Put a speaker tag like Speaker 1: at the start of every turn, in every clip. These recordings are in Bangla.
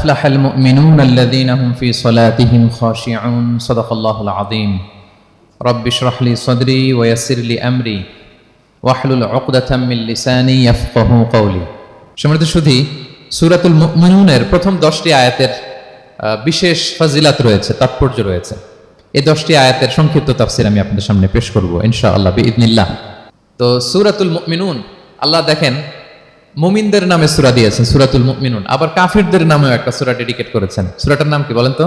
Speaker 1: أفلح المؤمنون الذين هم في صلاتهم خاشعون صدق الله العظيم رب اشرح لي صدري ويسر لي أمري واحلل عقدة من لساني يفقه قولي সম্মানিত সুধী সুরাতুল মুমিনুনের প্রথম দশটি আয়াতের আহ, বিশেষ ফাজিলাত রয়েছে তাৎপর্য রয়েছে এই দশটি আয়াতের সংক্ষিপ্ত তাফসির আমি আপনাদের সামনে পেশ করব ইনশাআল্লাহ বিইদনিল্লাহ তো সুরাতুল মুমিনুন আল্লাহ দেখেন মুমিনদের নামে সুরা দিয়েছেন, সুরাতুল মুমিনুন। আবার কাফিরদের নামেও একটা সুরা ডেডিকেট করেছেন। সুরাটার নাম কি বলেন তো?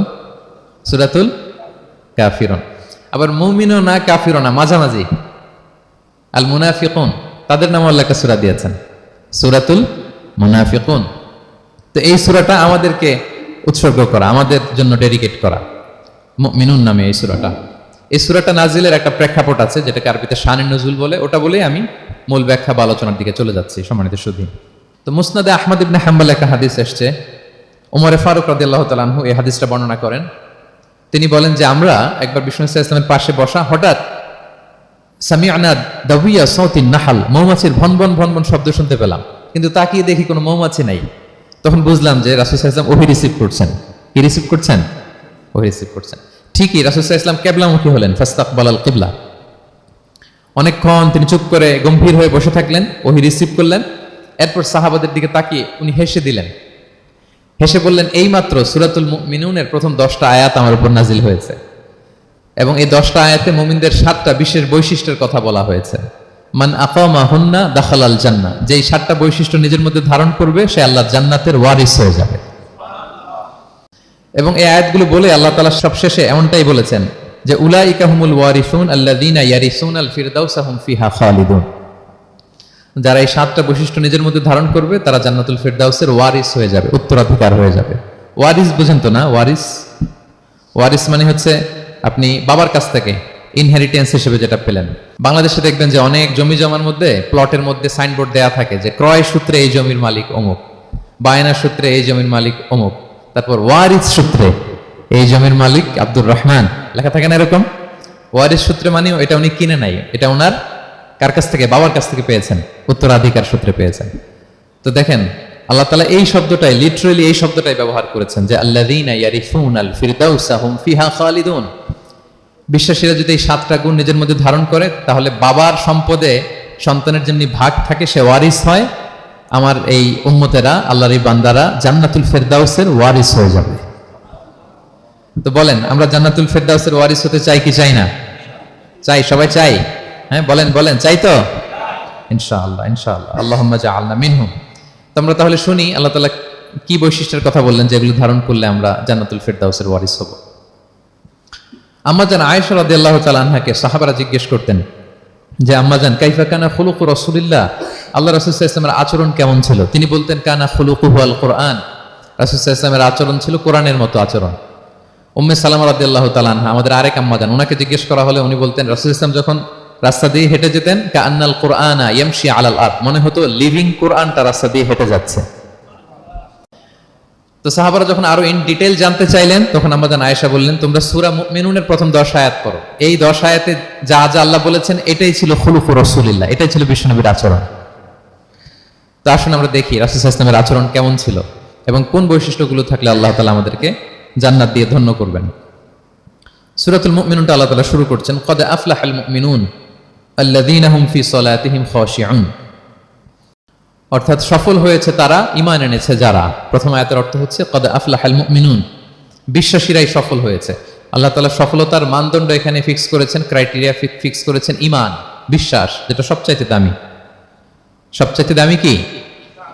Speaker 1: সুরাতুল কাফিরন। আবার মুমিনও না কাফিরও না, মাঝামাঝি। আল মুনাফিকুন, তাদের নামে আল্লাহ একটা সূরা দিয়েছেন। সূরাতুল মুনাফিকুন। তো এই সুরাটা আমাদেরকে উৎসর্গ করা, আমাদের জন্য ডেডিকেট করা। মিনুন নামে এই সুরাটা। এই সুরাটা নাজিলের একটা প্রেক্ষাপট আছে, যেটাকে আরবিতে শানের নজুল বলে। ওটা বলেই আমি মূল ব্যাখ্যা বা আলোচনার দিকে চলে যাচ্ছি, সম্মানিত সুধী। তো মুসনাদে আহমদ ইবনে হাম্বাল একটা হাদিস এসছে। ওমরে ফারুক রাদিয়াল্লাহু তাআলা আনহু এই হাদিসটা বর্ণনা করেন। তিনি বলেন যে, আমরা একবার বিষ্ণু ইসলামের পাশে বসা হঠাৎ সামিয়ানা দাবিয়া সৌতিন নাহাল, মৌমাছির ভন ভন ভন ভন শব্দ শুনতে পেলাম। কিন্তু তাকিয়ে দেখি কোনো মৌমাছি নাই। তখন বুঝলাম যে রাসুল ইসলাম ওহি রিসিভ করছেন। কি রিসিভ করছেন? ওহি রিসিভ করছেন। ঠিকই রাসুল ইসলাম কেবলামুখী হলেন ফাস্তাকবাল কিবলা। অনেকক্ষণ তিনি চুপ করে গম্ভীর হয়ে বসে থাকলেন, ওহি রিসিভ করলেন, এরপর সাহাবাদের দিকে তাকিয়ে উনি হেসে দিলেন। হেসে বললেন, এইমাত্র সুরাতুল মিনুনের প্রথম দশটা আয়াত আমার উপর নাজিল হয়েছে এবং এই দশটা আয়াতে মুমিনদের সাতটা বিশেষ বৈশিষ্ট্যের কথা বলা হয়েছে। মান আকামা হুন্না দাখাল আল জান্না যেই সাতটা বৈশিষ্ট্য নিজের মধ্যে ধারণ করবে, সে আল্লাহ জান্নাতের ওয়ারিস হয়ে যাবে। এবং এই আয়াতগুলো বলে আল্লাহ তালা সবশেষে এমনটাই বলেছেন যে উলাইকা হুমুল ওয়ারিসুন আল্লাযীনা ইয়ারিসুন আল ফিরদাউসা হুম ফিহা খালিদুন। যারা এই সাতটা বৈশিষ্ট্য নিজের মধ্যে ধারণ করবে, তারা জান্নাতুল ফিরদাউসের ওয়ারিস হয়ে যাবে, উত্তরাধিকার হয়ে যাবে। ওয়ারিস বুঝেন তো না? ওয়ারিস? ওয়ারিস মানে হচ্ছে আপনি বাবার কাছ থেকে ইনহেরিটেন্স হিসেবে যেটা পেলেন। বাংলাদেশে দেখবেন যে অনেক জমি জমার মধ্যে প্লটের মধ্যে সাইনবোর্ড দেয়া থাকে যে ক্রয় সূত্রে এই জমির মালিক অমুক, বায়না সূত্রে এই জমির মালিক অমুক, তারপর ওয়ারিস সূত্রে এই জমির মালিক আব্দুর রহমান। লেখা থাকে না এরকম? ওয়ারিস সূত্রে মানে এটা উনি কিনে নাই, এটা ওনার কার কাছ থেকে, বাবার কাছ থেকে পেয়েছেন, উত্তরাধিকার সূত্রে পেয়েছেন। তো দেখেন, আল্লাহ তালা এই শব্দটাই লিটারেলি এই শব্দটাই ব্যবহার করেছেন যে, আল্লাযীনা ইয়ারিফুন আল ফিরদাউসা হুম ফিহা খালিদুন। বিশ্বাসীরা যদি এই সাতটা গুণ নিজের মধ্যে ধারণ করে, তাহলে বাবার সম্পদে সন্তানের যেমনি ভাগ থাকে, সে ওয়ারিস হয়। আমার এই উম্মতেরা, আল্লাহর বান্দারা জান্নাতুল ফেরদাউসের ওয়ারিস হয়ে যাবে। তো বলেন, আমরা জান্নাতুল ফেরদাউসের ওয়ারিস হতে চাই কি চাই না? চাই, সবাই চাই? হ্যাঁ বলেন বলেন, চাই তো? ইনশাআল্লাহ ইনশাআল্লাহ। আল্লাহুম্মা জাআলনা মিনহুম। তো আমরা তাহলে শুনি, আল্লাহ তাআলা কি বৈশিষ্ট্যের কথা বললেন যেগুলো ধারণ করলে আমরা জান্নাতুল ফেরদাউসের ওয়ারিস হব? আম্মা আম্মাজান আয়েশা রাদিয়াল্লাহু তাআলা আনহাকে সাহাবারা জিজ্ঞেস করতেন যে আম্মা আম্মাজান, কাইফা কানা খুলুকু রাসূলিল্লাহ? আল্লাহ রাসূল সাল্লাল্লাহু আচরণ কেমন ছিল? তিনি বলতেন, কানা খুলুকুহু আল কোরআন রাসূল সাল্লাল্লাহু আচরণ ছিল কোরআনের মতো আচরণ। উম্মে সালামা রাদিয়াল্লাহু তাআলা আনহা, আমাদের আরেক আম্মাজান ওনাকে জিজ্ঞেস করা হলে উনি বলতেন, রাসূল ইসলাম যখন রাস্তা দিয়ে হেঁটে যেতেন কা আন্নাল কোরআনা ইয়ামশি আলাল আরদ, মনে হতো লিভিং কোরআনটা রাস্তা দিয়ে হেঁটে যাচ্ছে। তো সাহাবারা যখন আরও ইন ডিটেল জানতে চাইলেন, তখন আমাদের আয়েশা বললেন, তোমরা সূরা মুমিনুনের প্রথম দশ আয়াত পড়ো। এই দশ আয়াতে যা যা আল্লাহ বলেছেন, এটাই ছিল খুলুকু রাসূলিল্লাহ, এটাই ছিল বিশ্বনবীর আচরণ। তো আসুন আমরা দেখি রাসূল ইসলামের আচরণ কেমন ছিল এবং কোন বৈশিষ্ট্যগুলো থাকলে আল্লাহ তাআলা আমাদেরকে জান্নাত দিয়ে ধন্য করবেন। সূরাতুল মুমিনুনটা আল্লাহ তাআলা শুরু করছেন, কদ আফলাহাল মুমিনুন আল্লাযীনা হুম ফি সলাতিহিম খাশিউন। অর্থাৎ সফল হয়েছে তারা ইমান এনেছে যারা। প্রথম আয়াতের অর্থ হচ্ছে, কদ আফলাহাল মুমিনুন। বিশ্বাসীরাই সফল হয়েছে। আল্লাহ তাআলা সফলতার মানদণ্ড এখানে ফিক্স করেছেন ক্রাইটেরিয়া ফিক্স করেছেন ইমান বিশ্বাস, যেটা সবচাইতে দামি। সবচাইতে দামি কি?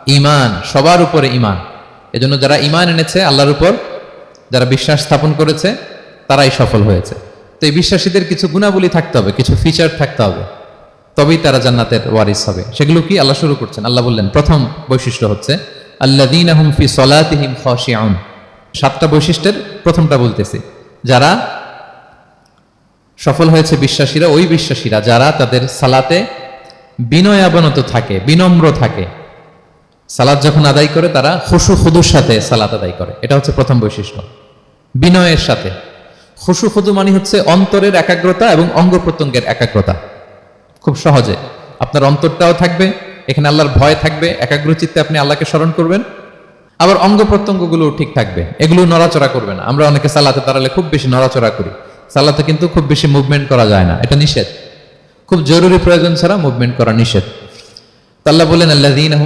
Speaker 1: ইমান সবার উপরে ইমান এজন্য যারা ইমান এনেছে, আল্লাহর উপর যারা বিশ্বাস স্থাপন করেছে, তারাই সফল হয়েছে। তো এই বিশ্বাসীদের কিছু গুণাবলী থাকতে হবে, কিছু ফিচার থাকতে হবে। তবেই তারা জান্নাতের ওয়ারিস হবে। সেগুলো কি? আল্লাহ শুরু করছেন। আল্লাহ বললেন, প্রথম বৈশিষ্ট্য হচ্ছে, আল্লাযীনা হুম ফি সলাতিহিম সাতটা বৈশিষ্ট্যের প্রথমটা বলতেছি। যারা সফল হয়েছে বিশ্বাসীরা, ওই বিশ্বাসীরা যারা তাদের সালাতে বিনয়াবনত থাকে, বিনম্র থাকে সালাদ যখন আদায় করে, তারা খুশু খুদুর সাথে সালাত আদায় করে। এটা হচ্ছে প্রথম বৈশিষ্ট্য। বিনয়ের সাথে। খুশু খুদু মানে হচ্ছে অন্তরের একাগ্রতা এবং অঙ্গ প্রত্যঙ্গের একাগ্রতা। খুব সহজে। আপনার অন্তরটাও থাকবে, এখানে আল্লাহর ভয় থাকবে একাগ্র চিত্তে আপনি আল্লাহকে স্মরণ করবেন। আবার অঙ্গ প্রত্যঙ্গগুলো ঠিক থাকবে। এগুলো নড়াচড়া করবে না। আমরা অনেকে সালাতে দাঁড়ালে খুব বেশি নড়াচড়া করি। সালাতে কিন্তু খুব বেশি মুভমেন্ট করা যায় না। এটা নিষেধ। খুব জরুরি প্রয়োজন ছাড়া মুভমেন্ট করা নিষেধ। তাল্লাহ বলেন আল্লাযীনা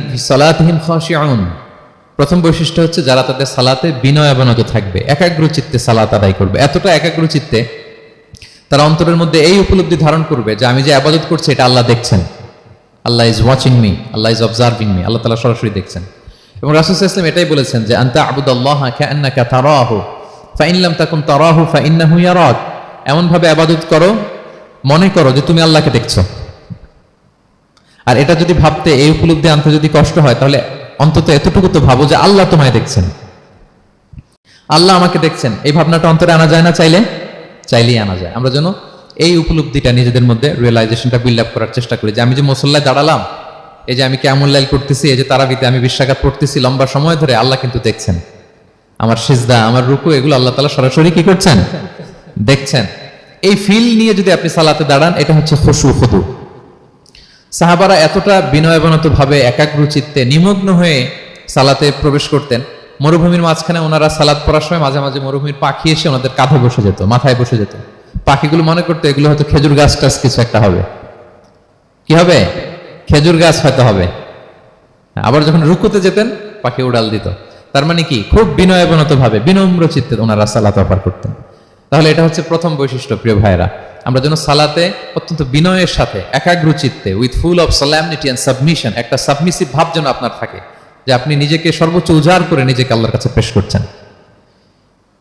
Speaker 1: প্রথম বৈশিষ্ট্য হচ্ছে যারা তাদের সালাতে বিনয় অবনত থাকবে একাগ্র চিত্তে সালাত আদায় করবে। এতটা একাগ্র চিত্তে তারা অন্তরের মধ্যে এই উপলব্ধি ধারণ করবে যে আমি যে আবাদত করছি, এটা আল্লাহ দেখছেন। Allah is watching me Allah is observing me Allah Ta'ala সরাসরি দেখছেন। এবং রাসুল ইসলাম এটাই বলেছেন যে আন্তা আবুদ আল্লাহ তারাহু ফাইনলাম তাকুন তারাহু ফাইন্নাহু ইয়ারাক। এমন ভাবে আবাদত করো, মনে করো যে তুমি আল্লাহকে দেখছ। আর এটা যদি ভাবতে এই উপলব্ধি আনতে যদি কষ্ট হয়, তাহলে অন্তত এতটুকু তো ভাবো যে আল্লাহ তোমায় দেখছেন। আল্লাহ আমাকে দেখছেন। এই ভাবনাটা অন্তরে আনা যায় না চাইলে? চাইলেই আনা যায়। আমরা যেন এই উপলব্ধিটা নিজেদের মধ্যে রিয়েলাইজেশনটা বিল্ড আপ করার চেষ্টা করি। যে আমি যে মুসল্লায় দাঁড়ালাম, এই যে আমি কেমন লাইল করতেছি এই যে তারাবিতে আমি বিশ্বাঘাত পড়তেছি, লম্বা সময় ধরে আল্লাহ কিন্তু দেখছেন। আমার সিজদা, আমার রুকু, এগুলো আল্লাহ তালা সরাসরি কি করছেন? দেখছেন। এই ফিল নিয়ে যদি আপনি সালাতে দাঁড়ান, এটা হচ্ছে খুশু খুদু সাহাবারা এতটা বিনয়বনত ভাবে একাগ্র চিত্তে নিমগ্ন হয়ে সালাতে প্রবেশ করতেন। মরুভূমির মাঝখানে ওনারা সালাদ পড়ার সময় মাঝে মাঝে মরুভূমির পাখি এসে ওনাদের কাঁধে বসে যেত, মাথায় বসে যেত। পাখিগুলো মনে করতো, এগুলো হয়তো খেজুর গাছ টাছ কিছু একটা হবে। কি হবে? খেজুর গাছ হয়তো হবে। আবার যখন রুকুতে যেতেন, পাখি উড়াল দিত। তার মানে কি? খুব বিনয়বনত ভাবে বিনম্র চিত্তে ওনারা সালাত অফার করতেন। তাহলে এটা হচ্ছে প্রথম বৈশিষ্ট্য, প্রিয় ভাইরা আমরা যেন সালাতে অত্যন্ত বিনয়ের সাথে একাগ্র চিত্তে with full of solemnity and submission একটা সাবমিসিভ ভাব যেন আপনার থাকে, যে আপনি নিজেকে সর্বোচ্চ উজাড় করে নিজেকে আল্লাহর কাছে পেশ করছেন।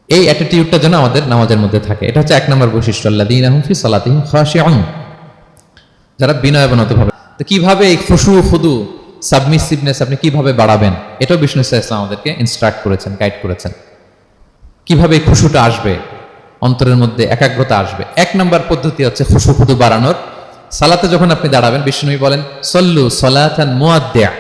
Speaker 1: এই অ্যাটিটিউডটা যেন আমাদের নামাজের মধ্যে থাকে। এটা হচ্ছে এক নম্বর বৈশিষ্ট্য আল্লাহ দিন ফি সালাতিহিম খাশিউন। যারা বিনয়বনত ভাবে, তো কীভাবে এই খুশু খুদু সাবমিসিভনেস আপনি কীভাবে বাড়াবেন? এটাও বিষ্ণু ইসলাম আমাদেরকে ইনস্ট্রাক্ট করেছেন গাইড করেছেন। কীভাবে এই খুশুটা আসবে? অন্তরের মধ্যে একাগ্রতা আসবে। এক নম্বর পদ্ধতি হচ্ছে খুশু খুদু বাড়ানোর। সালাতে যখন আপনি দাঁড়াবেন বিষ্ণু বলেন, সল্লু সলাতান মুয়াদ্দিয়া।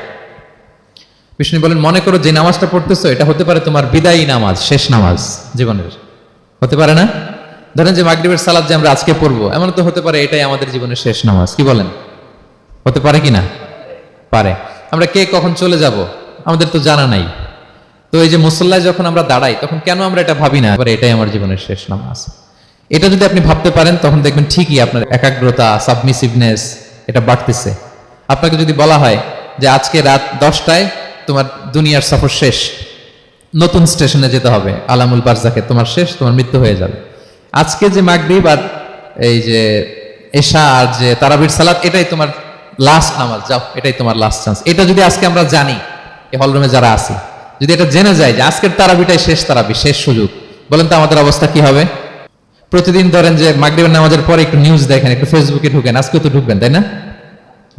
Speaker 1: বিষ্ণু বলেন, মনে করো যে নামাজটা পড়তেছো, এটা হতে পারে তোমার বিদায়ী নামাজ, শেষ নামাজ জীবনের। হতে পারে না? ধরেন যে মাগরিবের সালাদ যে আমরা আজকে পড়ব, এমন তো হতে পারে এটাই আমাদের জীবনের শেষ নামাজ, কি বলেন? হতে পারে কি না? পারে। আমরা কে কখন চলে যাব? আমাদের তো জানা নাই। তো এই যে মুসল্লায় যখন আমরা দাঁড়াই, তখন কেন আমরা এটা ভাবি না? এবার এটাই আমার জীবনের শেষ নামাজ। এটা যদি আপনি ভাবতে পারেন, তখন দেখবেন ঠিকই আপনার একাগ্রতা সাবমিসিভনেস এটা বাড়তেছে। আপনাকে যদি বলা হয় যে আজকে রাত দশটায় তোমার দুনিয়ার সফর শেষ, নতুন স্টেশনে যেতে হবে, আলামুল বারজাকে, তোমার শেষ, তোমার মৃত্যু হয়ে যাবে। আজকে যে মাগরিব আর এই যে এশা আর যে তারাবির সালাত, এটাই তোমার লাস্ট নামাজ, যাও, এটাই তোমার লাস্ট চান্স এটা যদি আজকে আমরা জানি, এই হলরুমে যারা আছি যদি এটা জেনে যায় যে আজকের তারাবিটাই শেষ তারাবি, শেষ সুযোগ, বলেন তো আমাদের অবস্থা কি হবে? প্রতিদিন ধরেন যে মাগরিবের নামাজের পরে একটু নিউজ দেখেন, একটু ফেসবুকে ঢুকেন আজকে তো ঢুকবেন, তাই না?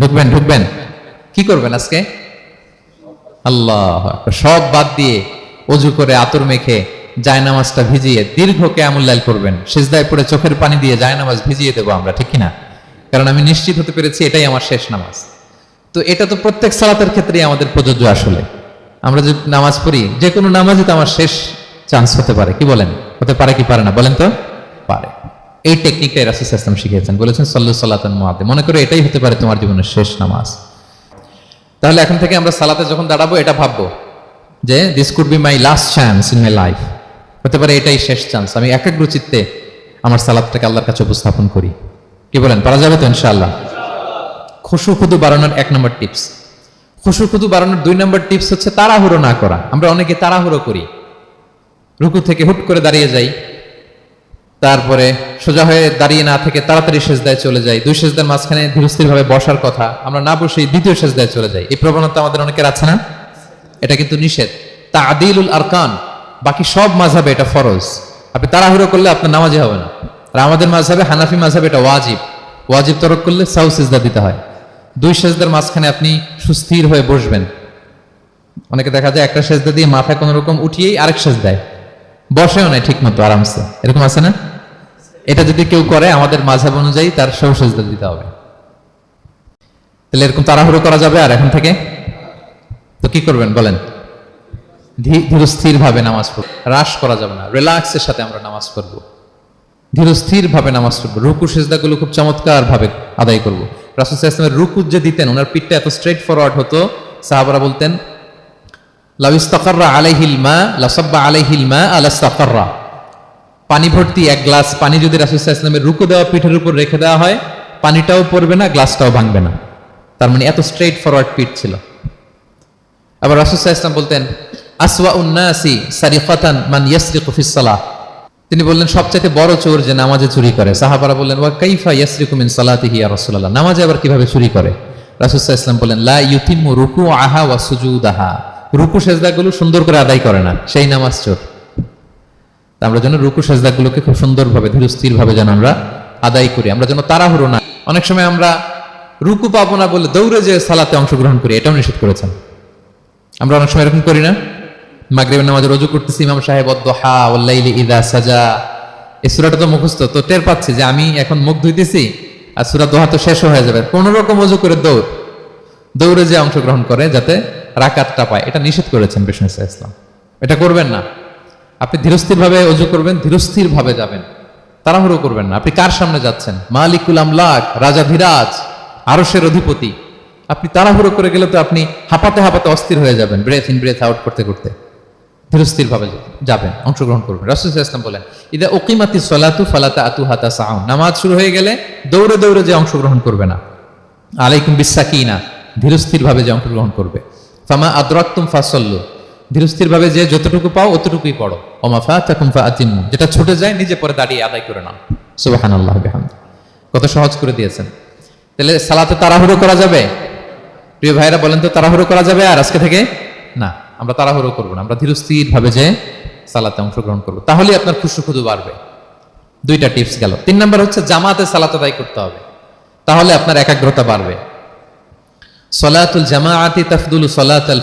Speaker 1: ঢুকবেন ঢুকবেন। কি করবেন আজকে? আল্লাহ সব বাদ দিয়ে অজু করে আতর মেখে জায়নামাজটা ভিজিয়ে দীর্ঘ কেয়ামুল্লাইল করবেন সিজদায় পড়ে চোখের পানি দিয়ে জায়নামাজ ভিজিয়ে দেবো আমরা, ঠিক কিনা? কারণ আমি নিশ্চিত হতে পেরেছি এটাই আমার শেষ নামাজ। তো এটা তো প্রত্যেক সালাতের ক্ষেত্রেই আমাদের প্রযোজ্য আসলে। আমরা যে নামাজ পড়ি, যে কোনো নামাজই তো আমার শেষ চান্স হতে পারে। কি বলেন? হতে পারে কি পারে না? বলেন তো? পারে। এই টেকনিকটাই রাসুল ইসলাম শিখিয়েছেন। বলেছেন, সল্লু সাল্লাতন মহাদে মনে করো এটাই হতে পারে তোমার জীবনের শেষ নামাজ। তাহলে এখন থেকে আমরা সালাতে যখন দাঁড়াবো, এটা ভাববো যে this could be my last chance in my life হতে পারে এটাই শেষ চান্স আমি একাগ্র চিত্তে আমার সালাদটাকে আল্লাহর কাছে উপস্থাপন করি। কি বলেন? পারা যাবে তো ইনশাআল্লাহ? খুশু খুদু বাড়ানোর এক নম্বর টিপস খুশু খুদু বাড়ানোর দুই নম্বর টিপস হচ্ছে তাড়াহুড়ো না করা। আমরা অনেকে তাড়াহুড়ো করি। রুকু থেকে হুট করে দাঁড়িয়ে যাই। তারপরে সোজা হয়ে দাঁড়িয়ে না থেকে তাড়াতাড়ি সেজদায় চলে যাই। দুই সেজদার মাঝখানে ধীরস্থির ভাবে বসার কথা। আমরা না বসেই দ্বিতীয় সেজদায় চলে যাই। এই প্রবণতা আমাদের অনেকের আছে না? এটা কিন্তু নিষেধ। তা আদিলুল আরকান। বাকি সব মাঝাবে এটা ফরজ। আপনি তাড়াহুড়ো করলে আপনার নামাজে হবে না। আর আমাদের মাঝাবে হানাফি মাঝাবে এটা ওয়াজিব। ওয়াজিব তরক করলে সাউ সেজদা দিতে হয়। দুই সেজদার মাঝখানে আপনি সুস্থির হয়ে বসবেন। অনেকে দেখা যায় একটা সেজদা দিয়ে মাথা কোনো রকম উঠিয়েই আরেক সেজ দেয়। বসেও নাই ঠিক মতো আরামসে। এরকম আছে না? এটা যদি কেউ করে, আমাদের মাঝাব অনুযায়ী তার সৌ সেজদা দিতে হবে। তাহলে এরকম তাড়াহুড়ো করা যাবে আর এখন থেকে? তো কি করবেন বলেন? ধীরস্থির ভাবে নামাজ পড়ব। হ্রাস করা যাবে না। রিল্যাক্সের সাথে আমরা নামাজ পড়ব। ধীরস্থির ভাবে নামাজ পড়ব। রুকু সেজদাগুলো খুব চমৎকার ভাবে আদায় করব। রাসুল ইসলামের রুকু যে দিতেন, ওনার পিঠটা এত স্ট্রেট ফরওয়ার্ড হতো, সাহাবারা বলতেন, লাউ ইস্তাকাররা আলাইহিল মা, লাসাব্বা আলাইহিল মা আলাস্তাকাররা পানি ভর্তি এক গ্লাস পানি যদি রাসুসাহ ইসলামের রুকু দেওয়া পিঠের উপর রেখে দেওয়া হয়, পানিটাও পড়বে না, গ্লাসটাও ভাঙবে না। তার মানে এত স্ট্রেট ফরওয়ার্ড পিঠ ছিল। আবার রাসুসাহ ইসলাম বলতেন আসওয়া উন্নাসি সারিফাতান মান ইয়াসরিকু ফিস সালাহ। তিনি বললেন, সবচাইতে বড় চোর যে নামাজে চুরি করে। সাহাবারা বললেন, ওয়া কাইফা ইয়াসরিকু মিন সালাতিহি ইয়া রাসূলুল্লাহ? নামাজে আবার কীভাবে চুরি করে? রাসূলুল্লাহ ইসলাম বললেন, লা ইউতিম্মু রুকু আহা ওয়া সুজুদাহা। রুকু সেজদাগুলো সুন্দর করে আদায় করে না, সেই নামাজ চোর। আমরা যেন রুকু সেজদাগুলোকে খুব সুন্দরভাবে ধীরস্থির ভাবে যেন আমরা আদায় করি। আমরা যেন তাড়াহুড়ো না, অনেক সময় আমরা রুকু পাবো না বলে দৌড়ে যে সালাতে অংশগ্রহণ করি, এটাও নিষেধ করেছেন। আমরা অনেক সময় এরকম করি না? মাগরিবের নামাজে রজু করতেছি, ইমাম সাহেব অদ্দহা ওয়াল্লাইলি ইদা সাজা। এই সূরাটা তো মুখস্থ, তো টের পাচ্ছি যে আমি এখন মুখ ধুইতেছি আর সূরা দোহা তো শেষ হয়ে যাবে। কোন রকম অজু করে দৌড়। দৌড়ে যে অংশগ্রহণ করে যাতে রাকাতটা পায়, এটা নিষেধ করেছেন বিষ্ণু ইসা ইসলাম। এটা করবেন না। আপনি ধীরস্থির ভাবে অজু করবেন ধীরস্থির ভাবে যাবেন। তাড়াহুড়ো করবেন না। আপনি কার সামনে যাচ্ছেন? মালিকুল আমলাক, রাজা ধীরাজ আরসের অধিপতি। আপনি তাড়াহুড়ো করে গেলে তো আপনি হাঁপাতে হাঁপাতে অস্থির হয়ে যাবেন ব্রেথ ইন ব্রেথ আউট করতে করতে। ধীরস্থির ভাবে যাবেন, অংশগ্রহণ করবেন। রাসুল ইসলাম বলেন, ইদা ওকিমাতি সলাতু ফালাতা আতু হাতা সাউন। নামাজ শুরু হয়ে গেলে দৌড়ে দৌড়ে যে অংশগ্রহণ করবে না। আলাইকুম বিশ্বাকিনা ধীরস্থির ভাবে যে অংশগ্রহণ করবে। ফামা আদরাক্তুম ফাসল্লু ধীরস্থির ভাবে যে যতটুকু পাও অতটুকুই পড়ো। ওমাফা তাকুম ফা আতিম্মু যেটা ছুটে যায় নিজে পরে দাঁড়িয়ে আদায় করে নাও। সুবহানাল্লাহ বিহামদ। কত সহজ করে দিয়েছেন। তাহলে সালাতে তাড়াহুড়ো করা যাবে? প্রিয় ভাইরা বলেন তো তাড়াহুড়ো করা যাবে আর আজকে থেকে? না। আমরা তাড়াহুড়ো করব না, আমরা ধীরস্থির ভাবে যে সালাতে অংশগ্রহণ করব। তাহলে আপনার খুশু খুদু বাড়বে। দুইটা টিপস গেল। তিন নম্বর হচ্ছে, জামাতে সালাত আদায় করতে হবে। তাহলে আপনার একাগ্রতা বাড়বে। সলাতুল তাফদুলু সলাত আল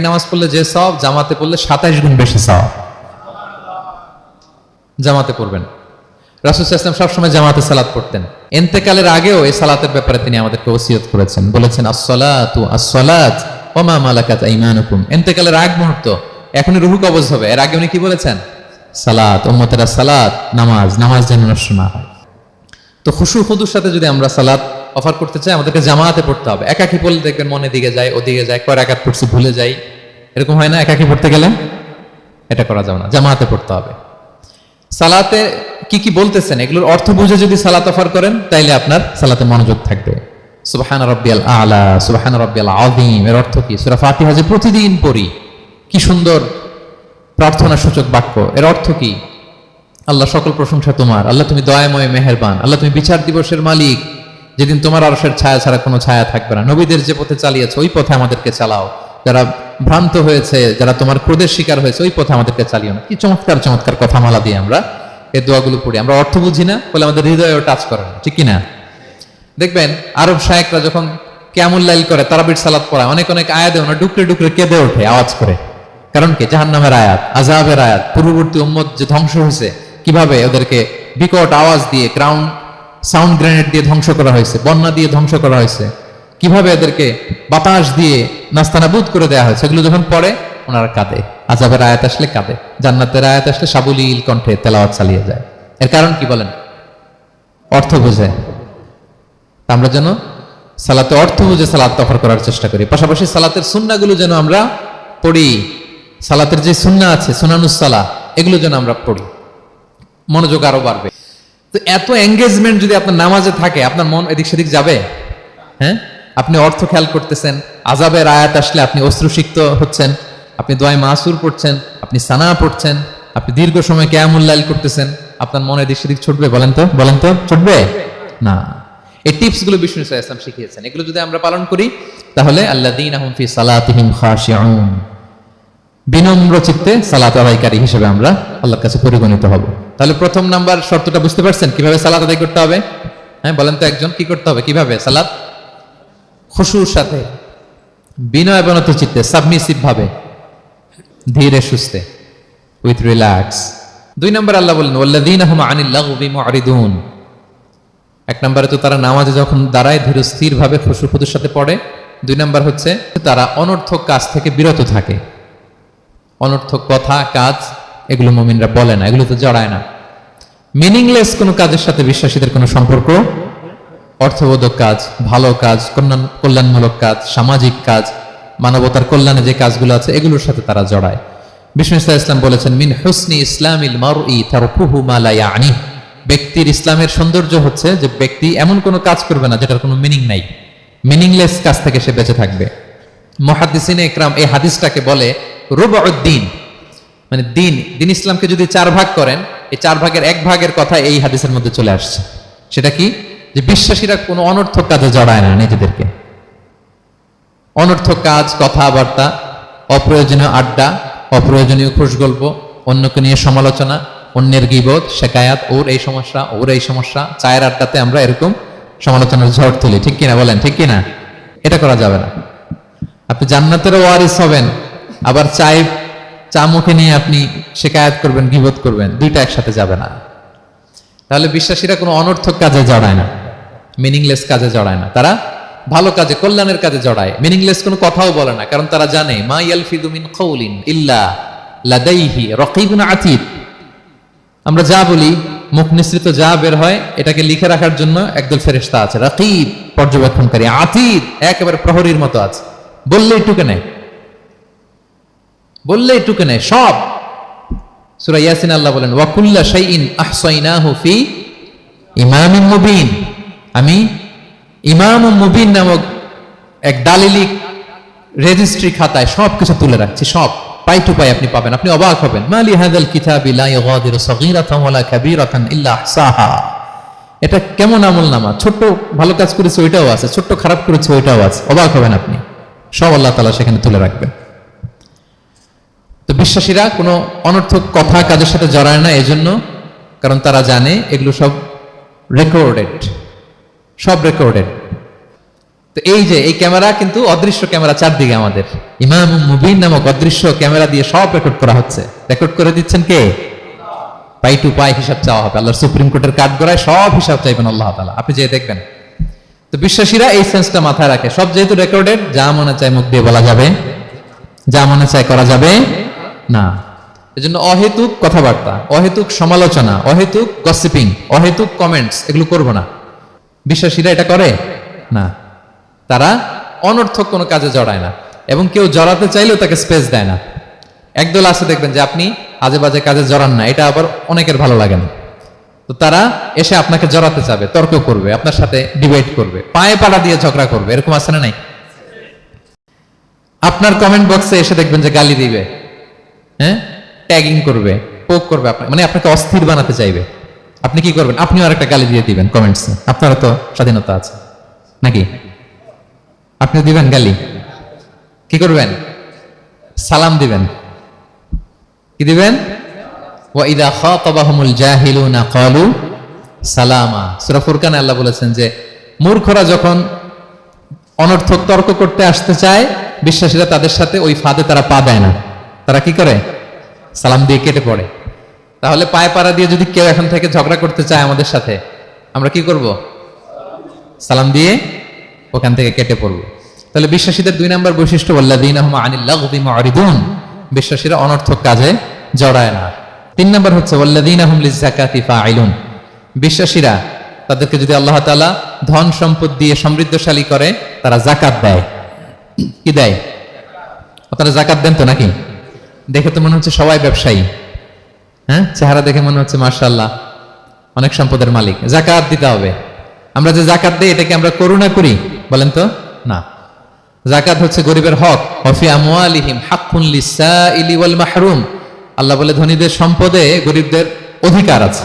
Speaker 1: নামাজ পড়লে যে সওয়াব, জামাতে পড়লে 27 গুণ বেশি সওয়াব। জামাতে পড়বেন। রাসূল সাল্লাল্লাহু সবসময় জামাতে সালাত পড়তেন। ইন্তেকালের আগেও এই সালাতের ব্যাপারে তিনি আমাদেরকে ওসিয়ত করেছেন। বলেছেন আস-সালাত ওয়া মা মালাকাত আইমানুকুম। ইন্তেকালের আগ মুহূর্ত। এখনই রুহু কবজ হবে। এর আগে উনি কি বলেছেন? সালাত, উম্মতেরা সালাত, নামাজ নামাজ যেন নষ্ট হয়। তো খুশু খুদুর সাথে যদি আমরা সালাত অফার করতে চাই, আমাদেরকে জামাতে পড়তে হবে। একাকি পড়লে দেখবেন মনে দিকে যায়, ওদিকে যায়, কয় একাত পড়ছি ভুলে যাই। এরকম হয় না? একাকি পড়তে গেলে? এটা করা যাবে না। জামাতে পড়তে হবে। সালাতে কি কি বলতেছেন? এগুলোর অর্থ বুঝে যদি সালাত অফার করেন, তাইলে আপনার সালাতে মনোযোগ থাকবে। সুবাহান রব্বিয়াল আলা, সুবাহান রব্বিয়াল এর অর্থ কি? সূরা ফাতিহা যে প্রতিদিন পড়ি, কি সুন্দর প্রার্থনা সূচক বাক্য। এর অর্থ কি? আল্লাহ সকল প্রশংসা তোমার। আল্লাহ তুমি দয়াময় আল্লাহ তুমি বিচার দিবসের মালিক। যেদিন তোমার আরশের ছায়া ছাড়া কোনো ছায়া থাকবে না। নবীদের যে পথে চালিয়েছে, ওই পথে আমাদেরকে চালাও। যারা ভ্রান্ত হয়েছে, যারা তোমার ক্রোধের শিকার হয়েছে, ওই পথে আমাদেরকে চালিও না। কি চমৎকার চমৎকার কথা মালা দিয়ে আমরা এই দোয়াগুলো পড়ি। আমরা অর্থ বুঝি না বলে আমাদের হৃদয়েও টাচ করে না। ঠিক কি না? দেখবেন আরব শায়েকরা যখন লাইল করে, তারাবির সালাত পড়ায়, অনেক অনেক আয়াতে ওনা ডুকরে ডুকরে কেঁদে ওঠে আওয়াজ করে। কারণ কি? জাহান্নামের আয়াত আজাবের আয়াত, পূর্ববর্তী উম্মত যে ধ্বংস হয়েছে, কীভাবে ওদেরকে বিকট আওয়াজ দিয়ে গ্রাউন্ড সাউন্ড গ্রেনেড দিয়ে ধ্বংস করা হয়েছে, বন্যা দিয়ে ধ্বংস করা হয়েছে, কীভাবে এদেরকে বাতাস দিয়ে নাস্তানাবুদ করে দেওয়া হয়েছে এগুলো যখন পড়ে, ওনারা কাঁদে। আজাবের আয়াত আসলে কাঁদে। জান্নাতের আয়াত আসলে সাবলীল কণ্ঠে তেলাওয়াত চালিয়ে যায়। এর কারণ কি বলেন? অর্থ বোঝে তা আমরা যেন সালাতে অর্থ বুঝে সালাত অফার করার চেষ্টা করি। পাশাপাশি সালাতের সুন্নাগুলো যেন আমরা পড়ি। সালাতের যে সুন্না আছে সুনানুসালা এগুলো যেন আমরা পড়ি। মনোযোগ আরও বাড়বে। তো এত এঙ্গেজমেন্ট যদি আপনার নামাজে থাকে, আপনার মন এদিক সেদিক যাবে? হ্যাঁ? আপনি অর্থ খেয়াল করতেছেন আজাবের আয়াত আসলে আপনি অশ্রুসিক্ত হচ্ছেন, আপনি দোয়ায় মাসুর পড়ছেন, আপনি সানা পড়ছেন, আপনি দীর্ঘ সময় কেয়ামুল্লাইল করতেছেন, আপনার মনে এদিক সেদিক ছুটবে বলেন তো? বলেন তো? ছুটবে? না। এই টিপসগুলো বিষ্ণু ইসলাম শিখিয়েছেন। এগুলো যদি আমরা পালন করি, তাহলে আল্লাহ দিন ফি সালাতিহিম খাশিউন। বিনম্র চিত্তে সালাত আদায়কারী হিসেবে আমরা আল্লাহর কাছে পরিগণিত হব। তাহলে প্রথম নাম্বার শর্তটা বুঝতে পারছেন? কীভাবে সালাত আদায় করতে হবে? হ্যাঁ বলেন তো একজন, কি করতে হবে? কীভাবে সালাত? খুশুর সাথে বিনয় বনত চিত্তে সাবমিসিভ ভাবে, ধীরে সুস্থে উইথ রিল্যাক্স দুই নম্বর আল্লাহ হুম আনিল লাগবি মুআরিদুন। এক নম্বরে তো তারা নামাজে যখন দাঁড়ায়, ধীর স্থির ভাবে খুশু খুদুর সাথে পড়ে। দুই নম্বর হচ্ছে, তারা অনর্থক কাজ থেকে বিরত থাকে। অনর্থক কথা, কাজ, এগুলো মমিনরা বলে না, এগুলো তো জড়ায় না। মিনিংলেস কোনো কাজের সাথে বিশ্বাসীদের কোনো সম্পর্ক? অর্থবোধক কাজ, ভালো কাজ কল্যাণ কল্যাণমূলক কাজ, সামাজিক কাজ, মানবতার কল্যাণে যে কাজগুলো আছে, এগুলোর সাথে তারা জড়ায়। বিষ্ণু ইসলাম বলেছেন, মিন হুসনি ইসলামিল মারই তারকুহু মা লা ইয়ানি ব্যক্তির ইসলামের সৌন্দর্য হচ্ছে যে ব্যক্তি এমন কোনো কাজ করবে না যেটার কোনো মিনিং নাই। মিনিংলেস কাজ থেকে সে বেঁচে থাকবে। মহাদিসিনে ইকরাম এই হাদিসটাকে বলে রুবউদ্দিন। মানে দিন দিন ইসলামকে যদি চার ভাগ করেন, এই চার ভাগের এক ভাগের কথা এই হাদিসের মধ্যে চলে আসছে। সেটা কি? যে বিশ্বাসীরা কোনো অনর্থক কাজে জড়ায় না নিজেদেরকে। অনর্থক কাজ, কথাবার্তা, অপ্রয়োজনীয় আড্ডা, অপ্রয়োজনীয় খুশ গল্প অন্যকে নিয়ে সমালোচনা অন্যের গিবত, শেকায়াত, ওর এই সমস্যা, ওর এই সমস্যা, চায়ের আড্ডাতে আমরা এরকম সমালোচনার ঝড় তুলি, ঠিক কিনা বলেন, ঠিক কিনা? এটা করা যাবে না। আপনি জান্নাতেরও ওয়ারিস হবেন, আবার চায় চা মুখে নিয়ে আপনি শেকায়াত করবেন, গিবত করবেন, দুইটা একসাথে যাবে না। তাহলে বিশ্বাসীরা কোনো অনর্থক কাজে জড়ায় না মিনিংলেস কাজে জড়ায় না। তারা ভালো কাজে, কল্যাণের কাজে জড়ায়। মিনিংলেস কোনো কথাও বলে না, কারণ তারা জানে, মা ইয়ালফিদু মিন কওলিন ইল্লা লাদাইহি রাকিবুন আতীদ। আমরা যা বলি, মুখ নিঃসৃত যা বের হয়, এটাকে লিখে রাখার জন্য একদল ফেরেশতা আছে। রাকিব, পর্যবেক্ষণকারী আতীদ একেবারে প্রহরীর মতো আছে। বললেই টুকে নেয়। বললেই টুকে নেয়, সব। সূরা ইয়াসিন আল্লাহ বলেন ওয়াকুল্লা শাইইন আহসাইনাহু ফি ইমামিন মুবিন। আমি ইমাম মুবিন নামক এক দালিলিক রেজিস্ট্রি খাতায় সব কিছু তুলে রাখছি, সব। পাই টু পাই আপনি পাবেন। আপনি অবাক হবেন। মালি হাদাল কিতাবি ইল্লা এটা কেমন আমল নামা ছোট্ট ভালো কাজ করেছে ওইটাও আছে, ছোট্ট খারাপ করেছে ওইটাও আছে। অবাক হবেন আপনি। সব আল্লাহ তালা সেখানে তুলে রাখবেন। তো বিশ্বাসীরা কোনো অনর্থক কথা কাজের সাথে জড়ায় না, এজন্য কারণ তারা জানে এগুলো সব রেকর্ডেড সব রেকর্ডেড তো এই যে, এই ক্যামেরা কিন্তু অদৃশ্য ক্যামেরা চারদিকে আমাদের। ইমাম মুবিন নামক অদৃশ্য ক্যামেরা দিয়ে সব রেকর্ড করা হচ্ছে। রেকর্ড করে দিচ্ছেন কে? পাই টু পাই হিসাব চাওয়া হবে। আল্লাহর সুপ্রিম কোর্টের কাঠ গড়ায় সব হিসাব চাইবেন আল্লাহ তালা আপনি যে দেখবেন। তো বিশ্বাসীরা এই সেন্সটা মাথায় রাখে। সব যেহেতু রেকর্ডেড যা মনে চায় মুখ দিয়ে বলা যাবে, যা মনে চায় করা যাবে, না। এজন্য অহেতুক কথাবার্তা, অহেতুক সমালোচনা, অহেতুক গসিপিং অহেতুক কমেন্টস এগুলো করব না। বিশ্বাসীরা এটা করে? না। তারা অনর্থক কোনো কাজে জড়ায় না এবং কেউ জড়াতে চাইলেও তাকে স্পেস দেয় না। একদল আছে দেখবেন যে আপনি আজে বাজে কাজে জড়ান না, এটা আবার অনেকের ভালো লাগে না। তো তারা এসে আপনাকে জড়াতে চাবে, তর্ক করবে, আপনার সাথে ডিবেট করবে, পায়ে পাড়া দিয়ে ঝগড়া করবে, এরকম আছে না নাই? আপনার কমেন্ট বক্সে এসে দেখবেন যে গালি দিবে হ্যাঁ? ট্যাগিং করবে পোক করবে আপনার মানে আপনাকে অস্থির বানাতে চাইবে। আপনি কি করবেন? আপনিও আরেকটা গালি দিয়ে দিবেন কমেন্টসে আপনারও তো স্বাধীনতা আছে, নাকি? আপনি দিবেন গালি? কি করবেন? সালাম দিবেন। কি দিবেন? ওয়াইদা খাতাবাহুমুল জাহিলুনা ক্বালু সালামা। সূরা ফুরকানে আল্লাহ বলেছেন যে, মূর্খরা যখন অনর্থক তর্ক করতে আসতে চায়, বিশ্বাসীরা তাদের সাথে ওই ফাঁদে তারা পা দেয় না। তারা কি করে? সালাম দিয়ে কেটে পড়ে। তাহলে পায়ে পাড়া দিয়ে যদি কেউ এখন থেকে ঝগড়া করতে চায় আমাদের সাথে, আমরা কি করব? সালাম দিয়ে ওখান থেকে কেটে পড়ব। তাহলে বিশ্বাসীদের দুই নম্বর বৈশিষ্ট্য বল্লাদিন আনিল্লাহি মুআরিদুন বিশ্বাসীরা অনর্থক কাজে জড়ায় না। তিন নম্বর হচ্ছে বিশ্বাসীরা তাদেরকে যদি আল্লাহ তাআলা ধন সম্পদ দিয়ে সমৃদ্ধশালী করে, তারা জাকাত দেয়। কি দেয়? আপনারা জাকাত দেন তো নাকি? দেখে তো মনে হচ্ছে সবাই ব্যবসায়ী। হ্যাঁ? চেহারা দেখে মনে হচ্ছে মার্শাল্লাহ অনেক সম্পদের মালিক। জাকাত দিতে হবে। আমরা যে জাকাত দিই, এটাকে আমরা করুণা করি। বলেন তো? না। জাকাত হচ্ছে গরিবের হক। মাহরুম। আল্লাহ বলে, ধনীদের সম্পদে গরিবদের অধিকার আছে।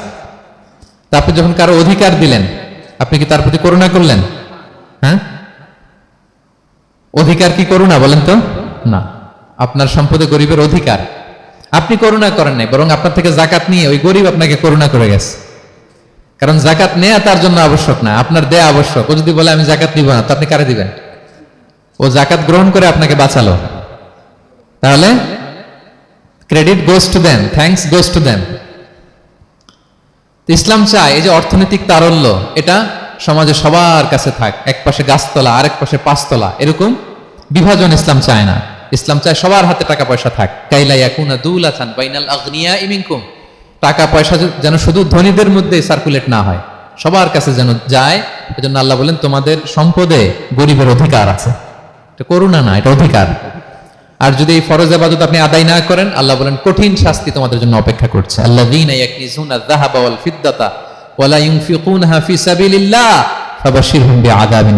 Speaker 1: তা আপনি যখন কারও অধিকার দিলেন, আপনি কি তার প্রতি করুণা করলেন? হ্যাঁ? অধিকার কি করুণা বলেন তো? না। আপনার সম্পদে গরিবের অধিকার। আপনি করুণা করেন নাই, বরং আপনার থেকে জাকাত নিয়ে ওই গরিব আপনাকে করুণা করে গেছে। কারণ জাকাত নেয়া তার জন্য আবশ্যক না, আপনার দেয়া আবশ্যক। ও যদি বলে, আমি জাকাত দিব না, তো আপনি কারে দিবেন? ও জাকাত গ্রহণ করে আপনাকে বাঁচালো। তাহলে credit goes to them thanks goes to them Islam চায় এই যে অর্থনৈতিক তারল্য, এটা সমাজে সবার কাছে থাক। এক পাশে গাছতলা, আরেক পাশে পাঁচতলা, এরকম বিভাজন ইসলাম চায় না। ইসলাম চায় সবার হাতে টাকা পয়সা থাক। কাইলা ইয়াকুনা দুলাথান বাইনাল আগনিয়া ইমিনকুম টাকা পয়সা যেন শুধু ধনীদের মধ্যে সার্কুলেট না হয়, সবার কাছে যেন যায়, এজন্য আল্লাহ বলেন, তোমাদের সম্পদে গরিবের অধিকার আছে। এটা করুণা না, এটা অধিকার। আর যদি এই ফরজ আবাদত আপনি আদায় না করেন, আল্লাহ বলেন, কঠিন শাস্তি তোমাদের জন্য অপেক্ষা করছে।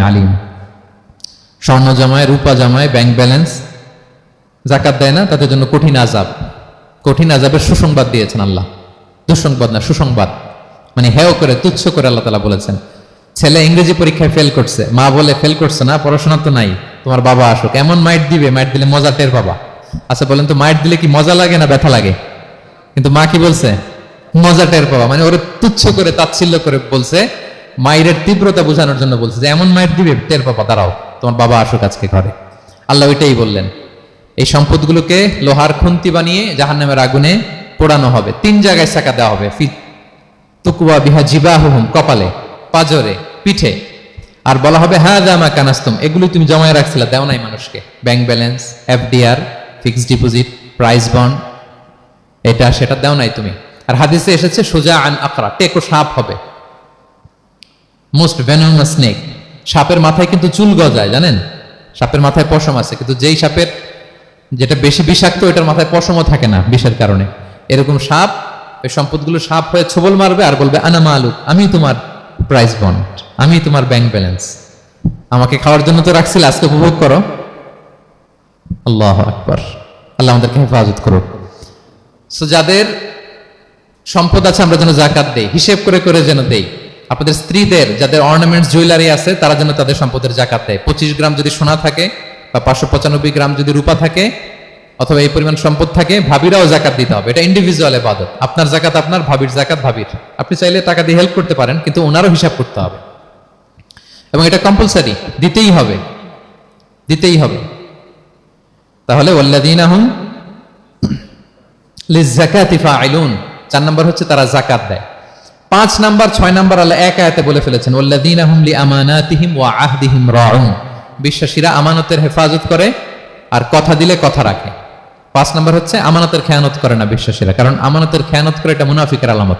Speaker 1: আলীম। স্বর্ণ জামায়, রূপা জামায় ব্যাংক ব্যালেন্স জাকাত দেয় না, তাদের জন্য কঠিন আজাব কঠিন আজাবের সুসংবাদ দিয়েছেন আল্লাহ। দুঃসংবাদ না, সুসংবাদ। মানে হেয় করে, তুচ্ছ করে আল্লাহ তালা বলেছেন। ছেলে ইংরেজি পরীক্ষায় ফেল করছে। মা বলে ফেল করছে না, পড়াশোনা তো নাই। তোমার বাবা আসুক। এমন মাইট দিবে, মাইট দিলে মজা টের বাবা আচ্ছা বলেন তো, মাইট দিলে কি মজা লাগে না ব্যথা লাগে? কিন্তু মা কি বলছে? মজা টের পাবা। মানে ওরে তুচ্ছ করে, তাচ্ছিল্য করে বলছে মায়ের তীব্রতা বোঝানোর জন্য বলছে যে, এমন মায়ের দিবে, টের পাবা, দাঁড়াও, তোমার বাবা আসুক আজকে ঘরে। আল্লাহ ওইটাই বললেন। এই সম্পদগুলোকে লোহার খুন্তি বানিয়ে জাহান্নামের আগুনে পোড়ানো হবে, তিন জায়গায় চাকা দেওয়া হবে তুকুয়া বিহা জিবাহুম কপালে, পাজরে, পিঠে। আর বলা হবে হ্যাঁ জামা কানাস্তম এগুলো তুমি জমায় রাখছিলে, দেও নাই মানুষকে। Bank balance, FDR, fixed deposit, price bond, এটা সেটা দেও নাই তুমি। আর হাদিসে এসেছে, সোজা আন আকরা টেকো সাপ হবে। Most venomous snake. সাপের মাথায় কিন্তু চুল গজায়, জানেন? সাপের মাথায় পশম আছে, কিন্তু যেই সাপের যেটা বেশি বিষাক্ত, এটার মাথায় পশমও থাকে না বিষের কারণে। এরকম সাপ, ওই সম্পদগুলো সাপ হয়ে ছবল মারবে আর বলবে আনামা আলু আমি তোমার প্রাইস বন্ড আমি তোমার ব্যাংক ব্যালেন্স আমাকে খাওয়ার জন্য তো রাখছিল, আজকে উপভোগ করো। আল্লাহ আকবর। আল্লাহ আমাদেরকে হেফাজত করুক। সো যাদের সম্পদ আছে, আমরা যেন জাকাত দেই, হিসেব করে করে যেন দেই। আপনাদের স্ত্রীদের, যাদের অর্নামেন্টস জুয়েলারি আছে, তারা যেন তাদের সম্পদের জাকাত দেয়। পঁচিশ গ্রাম যদি সোনা থাকে বা পাঁচশো পঁচানব্বই গ্রাম যদি রূপা থাকে অথবা এই পরিমাণ সম্পদ থাকে, ভাবিরাও জাকাত দিতে হবে। এটা ইন্ডিভিজুয়াল এবাদত। আপনার জাকাত আপনার, ভাবির জাকাত ভাবির। আপনি চাইলে টাকা দিয়ে হেল্প করতে পারেন, কিন্তু ওনারও হিসাব করতে হবে। এবং এটা কম্পালসারি দিতেই হবে। দিতেই হবে। তাহলে ফাইলুন চার নম্বর হচ্ছে তারা জাকাত দেয়। পাঁচ নাম্বার, ছয় নাম্বার আল্লাহ এক আয়াতে বলে ফেলেছেন ওয়াল্লাদিনাহুম লি আমানাতিহিম ওয়া আহদিহিম রাউন। বিশ্বাসীরা আমানতের হেফাজত করে আর কথা দিলে কথা রাখে। পাঁচ নম্বর হচ্ছে, আমানতের খেয়ানত করে না বিশ্বাসীরা, কারণ আমানতের খেয়ানত করে এটা মুনাফিকের আলামত।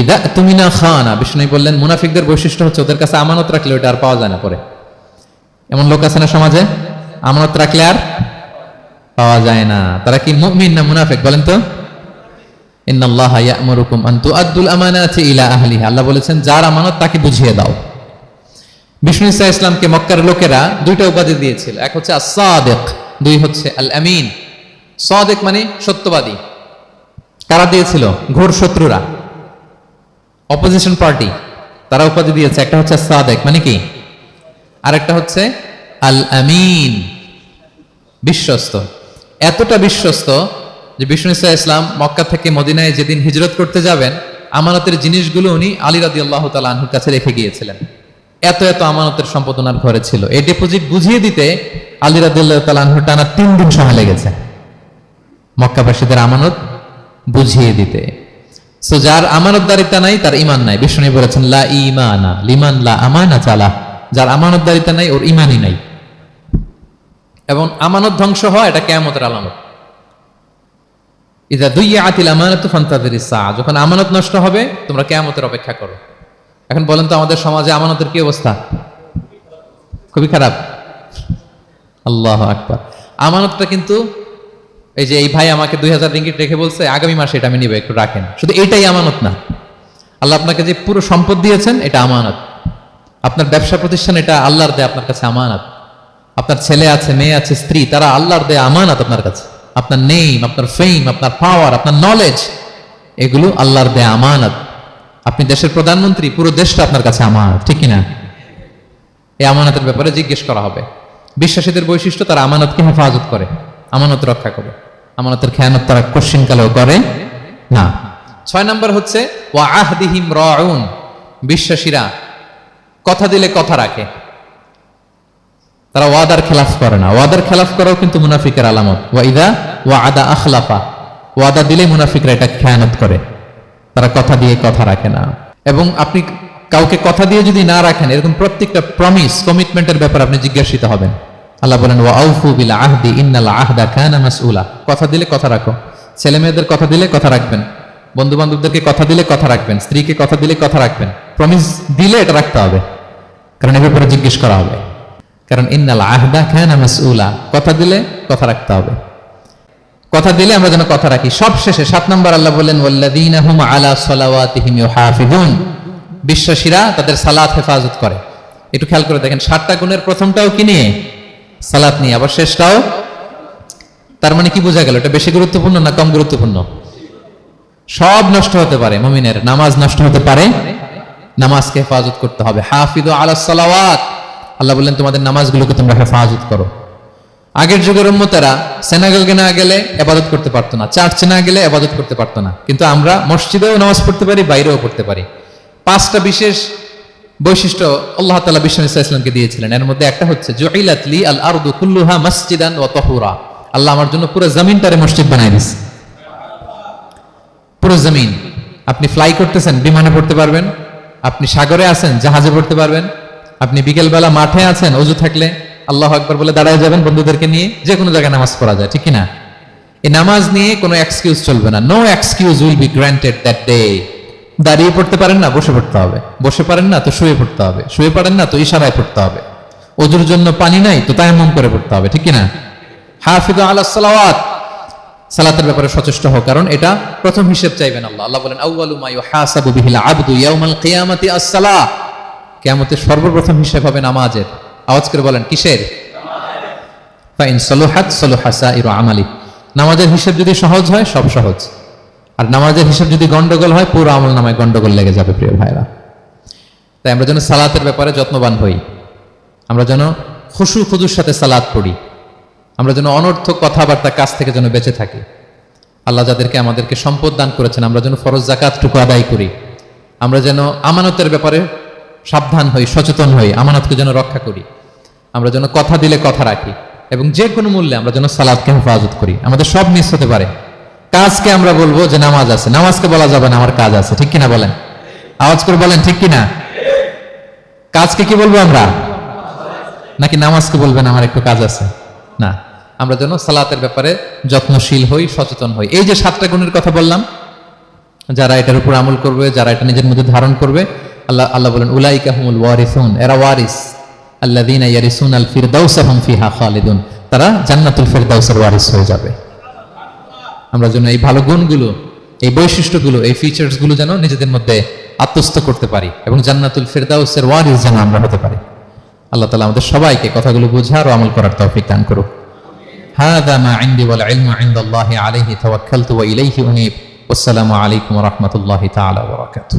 Speaker 1: ইদা তুমি না খানা বিষ্ণু বললেন, মুনাফিকদের বৈশিষ্ট্য হচ্ছে ওদের কাছে আমানত রাখলে ওটা আর পাওয়া যায় না পরে। এমন লোক আছে না সমাজে? আমানত রাখলে আর পাওয়া যায় না। তারা কি মুমিন না মুনাফিক বলেন তো? ইন্নাল্লাহা ইয়া'মুরুকুম আন তুআদ্দুল আমানাতি ইলা আহলিহা। আল্লাহ বলেছেন, যার আমানত তাকে বুঝিয়ে দাও। বিষ্ণু ইসা ইসলামকে মক্কার লোকেরা দুইটা উপাধি দিয়েছিল। এক হচ্ছে আসাদেক দুই হচ্ছে আল আমিন সাদেক মানে সত্যবাদী। কারা দিয়েছিল? ঘোর শত্রুরা। অপোজিশন পার্টি তারা উপাধি দিয়েছে। একটা হচ্ছে সাদেক মানে কি? আরেকটা হচ্ছে আল আমিন বিশ্বস্ত। এতটা বিশ্বস্ত যে বিষ্ণু ইসা ইসলাম মক্কা থেকে মদিনায় যেদিন হিজরত করতে যাবেন, আমানতের জিনিসগুলো উনি আলী রাদি আল্লাহ তালা আনহুর কাছে রেখে গিয়েছিলেন। এত এত আমানতের সম্পদ ঘরে ছিল। এই ডিপোজিট বুঝিয়ে দিতে আলী রাদি আল্লাহ তালা আনহুর টানা তিন দিন সময় লেগেছে। মক্কাবাসীদের আমানত বুঝিয়ে দিতে। সো যার আমানতদারিতা নাই, তার ইমান নাই। বিষ্ণু বলেছেন, লা ইমানা লিমান লা আমানা চালা যার আমানতদারিতা নাই, ওর ইমানই নাই। এবং আমানত ধ্বংস হয় এটা কেয়ামতের আলামত। ইদা দুই আতিল আমানত ফান্তাদের ইসা যখন আমানত নষ্ট হবে, তোমরা কেয়ামতের অপেক্ষা করো। এখন বলেন তো, আমাদের সমাজে আমানতের কি অবস্থা? খুবই খারাপ। আল্লাহ আকবার। আমানতটা কিন্তু এই যে এই ভাই আমাকে দুই হাজার রিঙ্গিট রেখে বলছে, আগামী মাসে এটা আমি নিবে, একটু রাখেন। শুধু এটাই আমানত না। আল্লাহ আপনাকে যে পুরো সম্পদ দিয়েছেন, এটা আমানত। আপনার ব্যবসা প্রতিষ্ঠান, এটা আল্লাহর দেয় আপনার কাছে আমানত। আপনার ছেলে আছে, মেয়ে আছে, স্ত্রী, তারা আল্লাহর দেয় আমানত আপনার কাছে। আপনার নেম, আপনার ফেম আপনার পাওয়ার আপনার নলেজ এগুলো আল্লাহর দেয় আমানত। আপনি দেশের প্রধানমন্ত্রী, পুরো দেশটা আপনার কাছে আমানত, ঠিক কিনা? এই আমানতের ব্যাপারে জিজ্ঞেস করা হবে। বিশ্বাসীদের বৈশিষ্ট্য, তারা আমানতকে হেফাজত করে। আমানত রক্ষা করে আমানতের খেয়ানত তারা কোশ্চিন কালেও করে না। ছয় নম্বর হচ্ছে, ওয়া আহদিহিম বিশ্বাসীরা কথা দিলে কথা রাখে। তারা ওয়াদার খেলাফ করে না। ওয়াদার খেলাফ করাও কিন্তু মুনাফিকের আলামত। ওয়াইদা ওয়া আদা আখলাফা, ওয়াদা দিলে মুনাফিকরা এটা খেয়ানত করে। তারা কথা দিয়ে কথা রাখে না। এবং আপনি কাউকে কথা দিয়ে যদি না রাখেন, এরকম প্রত্যেকটা প্রমিস কমিটমেন্টের ব্যাপারে আপনি জিজ্ঞাসিত হবেন। আল্লাহ বলেন, ওয়া আউফু বিল আহদি, ইন্নাল আহদা কানা মাসউলা। কথা দিলে কথা রাখো। ছেলে মেয়েদের কথা দিলে কথা রাখবেন। বন্ধু বান্ধবদেরকে কথা দিলে কথা রাখবেন। স্ত্রীকে কথা দিলে কথা রাখবেন। প্রমিস দিলে এটা রাখতে হবে। কারণ এ ব্যাপারে জিজ্ঞেস করা হবে। কারণ ইন্নাল আহদা খানা মাসউলা, কথা দিলে কথা রাখতে হবে। কথা দিলে আমরা যেন কথা রাখি। সব শেষে সাত নম্বর আল্লাহ বলেন, ওয়াল্লাযীনা হুম আলা সালাওয়াতিহিম ইউহাফিজুন বিশ্বাসীরা তাদের সালাত হেফাজত করে। একটু খেয়াল করে দেখেন, সাতটা গুণের প্রথমটাও কি নিয়ে? সালাত নিয়ে, আবার শেষটাও তার মানে কি বোঝা গেল? এটা বেশি গুরুত্বপূর্ণ না কম গুরুত্বপূর্ণ? সব নষ্ট হতে পারে মুমিনের, নামাজ নষ্ট হতে পারে। নামাজকে হেফাজত করতে হবে। হাফিদ আলা সালাওয়াত। আল্লাহ বললেন, তোমাদের নামাজগুলোকে তোমরা হেফাজত করো। আগের যুগের উম্মতেরা সেনাগলকে না গেলে আবাদত করতে পারতো না, চার্চে না গেলে আবাদত করতে পারতো না। কিন্তু আমরা মসজিদেও নামাজ পড়তে পারি, বাইরেও পড়তে পারি। পাঁচটা বিশেষ বৈশিষ্ট্য আল্লাহ তালা বিশ্বনী ইসলামকে দিয়েছিলেন। এর মধ্যে একটা হচ্ছে জুইলাতলি আল আরদু কুল্লুহা মসজিদান ও তহুরা। আল্লাহ আমার জন্য পুরো জমিনটারে মসজিদ বানাই দিছে পুরো জমিন। আপনি ফ্লাই করতেছেন, বিমানে পড়তে পারবেন। আপনি সাগরে আছেন, জাহাজে পড়তে পারবেন। আপনি বিকেলবেলা মাঠে আছেন, অজু থাকলে আল্লাহ একবার বলে দাঁড়ায় যাবেন বন্ধুদেরকে নিয়ে যে কোনো জায়গায় নামাজ পড়া যায়, ঠিক না এই নামাজ নিয়ে কোনো এক্সকিউজ চলবে না। No excuse will be granted that day দাঁড়িয়ে পড়তে পারেন না, বসে পড়তে হবে। বসে পারেন না, তো শুয়ে পড়তে হবে। শুয়ে পারেন না, তো ইশারায় পড়তে হবে। অজুর জন্য পানি নাই, তো তায়াম্মুম করে পড়তে হবে, ঠিক না হাফিজ আলাহ সালাওয়াত। সালাতের ব্যাপারে সচেষ্ট হোক কারণ এটা প্রথম হিসেব চাইবেন আল্লাহ। আল্লাহ বলেন আবদু সর্বপ্রথম হিসেব হবে নামাজের। আওয়াজ করে বলেন, কিসের? নামাজের হিসেব যদি সহজ হয়, সব সহজ। আর নামাজের হিসেব যদি গন্ডগোল হয়, পুরো আমল নামায় গন্ডগোল লেগে যাবে প্রিয় ভাইরা। তাই আমরা যেন সালাতের ব্যাপারে যত্নবান হই। আমরা যেন খুশু খুদুর সাথে সালাত পড়ি। আমরা যেন অনর্থক কথাবার্তা কাছ থেকে যেন বেঁচে থাকি। আল্লাহ যাদেরকে আমাদেরকে সম্পদ দান করেছেন, আমরা যেন ফরজ জাকাতটুকু আদায় করি। আমরা যেন আমানতের ব্যাপারে সাবধান হই, সচেতন হই, আমানতকে যেন রক্ষা করি। আমরা যেন কথা দিলে কথা রাখি এবং যে কোনো মূল্যে আমরা যেন সালাদকে হেফাজত করি। আমাদের সব মিস হতে পারে। কাজকে আমরা বলব যে নামাজ আছে। নামাজকে বলা যাবে না, আমার কাজ আছে। ঠিক কিনা বলেন? আওয়াজ করে বলেন, ঠিক কিনা? কাজকে কি বলব আমরা? নাকি নামাজকে বলবেন, আমার একটু কাজ আছে? না। আমরা যেন সালাতের ব্যাপারে যত্নশীল হই, সচেতন হই। এই যে সাতটা গুণের কথা বললাম, যারা এটার উপর আমল করবে, যারা এটা নিজের মধ্যে ধারণ করবে, আল্লাহ আল্লাহ বলেন, উলাইকা হুমুল ওয়ারিসুন। এরা ওয়ারিস। আল্লাযীনা ইয়ারিসুন আল ফিরদাউস হুম ফিহা খালিদুন। তারা জান্নাতুল ফিরদাউসের ওয়ারিস হয়ে যাবে। আমরা যেন এই ভালো গুণগুলো এই বৈশিষ্ট্যগুলো এই ফিচার্স গুলো যেন নিজেদের মধ্যে আত্মস্থ করতে পারি এবং জান্নাতুল ফিরদাউসের ওয়ারিস যেন আমরা হতে পারি আল্লাহ তালা আমাদের সবাইকে কথাগুলো বোঝার ও আমল করার তৌফিক দান করুক هذا ما عندي والعلم عند الله عليه توكلت وإليه أنيب والسلام عليكم ورحمة الله تعالى وبركاته